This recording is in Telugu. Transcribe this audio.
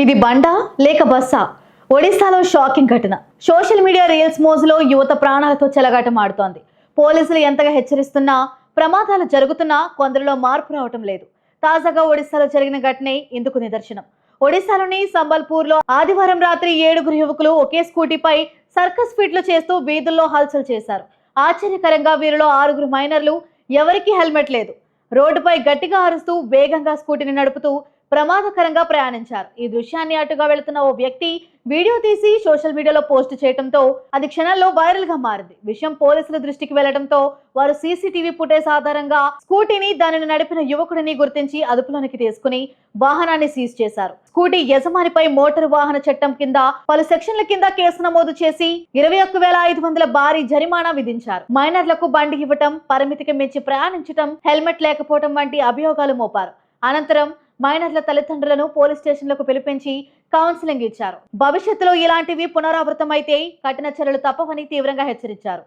ఇది బండా లేక బస్సా? ఒడిశాలో షాకింగ్ ఘటన. సోషల్ మీడియా రీల్స్ మోజులో యువత ప్రాణాలతో చెలగాటమాడుతోంది పోలీసులు ఎంతగా హెచ్చరిస్తున్నా ప్రమాదాలు జరుగుతున్నా కొందరిలో మార్పు రావటం లేదు. తాజాగా ఒడిశాలో జరిగిన ఘటనే ఇందుకు నిదర్శనం. ఒడిశాలోని సంబల్పూర్లో ఆదివారం రాత్రి ఏడుగురు యువకులు ఒకే స్కూటీపై సర్కస్ ఫీట్లు చేస్తూ వీధుల్లో హల్చల్ చేశారు. ఆశ్చర్యకరంగా వీరిలో ఆరుగురు మైనర్లు ఎవరికీ హెల్మెట్ లేదు. రోడ్డుపై గట్టిగా అరుస్తూ వేగంగా స్కూటీని నడుపుతూ ప్రమాదకరంగా ప్రయాణించారు. ఈ దృశ్యాన్ని అటుగా వెళుతున్న ఓ వ్యక్తి వీడియో తీసి సోషల్ మీడియాలో పోస్ట్ చేయడంతో అది క్షణాల్లో వైరల్గా మారింది. విషయం పోలీసుల దృష్టికి వెళ్ళడంతో వారు సీసీటీవీ ఫుటేజ్ ఆధారంగా స్కూటీని దానిని నడిపిన యువకుడిని గుర్తించి అదుపులోనికి తీసుకుని వాహనాన్ని సీజ్ చేశారు. స్కూటీ యజమానిపై మోటారు వాహన చట్టం కింద పలు సెక్షన్ల కింద కేసు నమోదు చేసి ఇరవై ఒక్క వేల ఐదు వందల భారీ జరిమానా విధించారు. మైనర్లకు బండి ఇవ్వటం పరిమితికి మించి ప్రయాణించటం హెల్మెట్ లేకపోవటం వంటి అభియోగాలు మోపారు. అనంతరం మైనర్ల తల్లిదండ్రులను పోలీస్ స్టేషన్లకు పిలిపించి కౌన్సిలింగ్ ఇచ్చారు. భవిష్యత్తులో ఇలాంటివి పునరావృతమైతే కఠిన చర్యలు తప్పవని తీవ్రంగా హెచ్చరించారు.